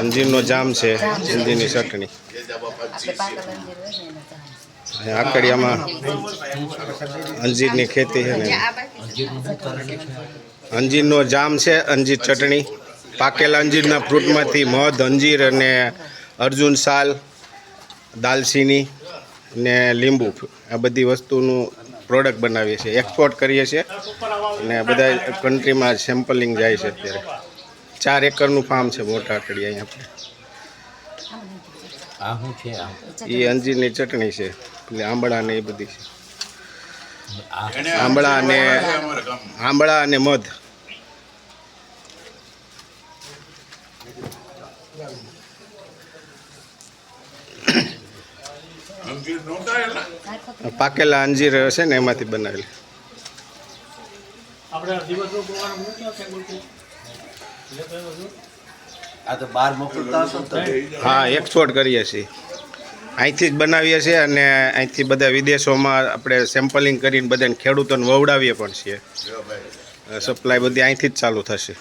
અંજીરનો જામ છે અંજીરની ચટણી. આકડિયામાં અંજીરની ખેતી છે ને. અંજીરનો જામ છે, અંજીર ચટણી. પાકેલા અંજીરના ફ્રૂટમાંથી મધ, અંજીર અને અર્જુન સાલ, દાલચીની ને લીંબુ. આ બધી વસ્તુનું પ્રોડક્ટ બનાવીએ છીએ, એક્સપોર્ટ કરીએ છીએ. અને બધા કન્ટ્રીમાં સેમ્પલિંગ જાય છે અત્યારે. ચાર એકરનું ફાર્મ છે મોટા આકડી અહીંયા આપણે. આ શું છે આ? એ અંજીરની ચટણી છે એટલે આંબળા ને એ બધી છે. આંબળા અને આંબળા અને મધ. પાકેલા અંજીર છે ને એમાંથી બનાવેલી. આ તો બહાર મોકલતા હશો હા એક્સપોર્ટ કરીએ છીએ. અહીંથી જ બનાવીએ છીએ અને અહીંથી બધા વિદેશોમાં આપણે સેમ્પલિંગ કરીને બધાને ખેડૂતોને વવડાવીએ પણ છીએ. સપ્લાય બધી અહીંથી જ ચાલુ થશે.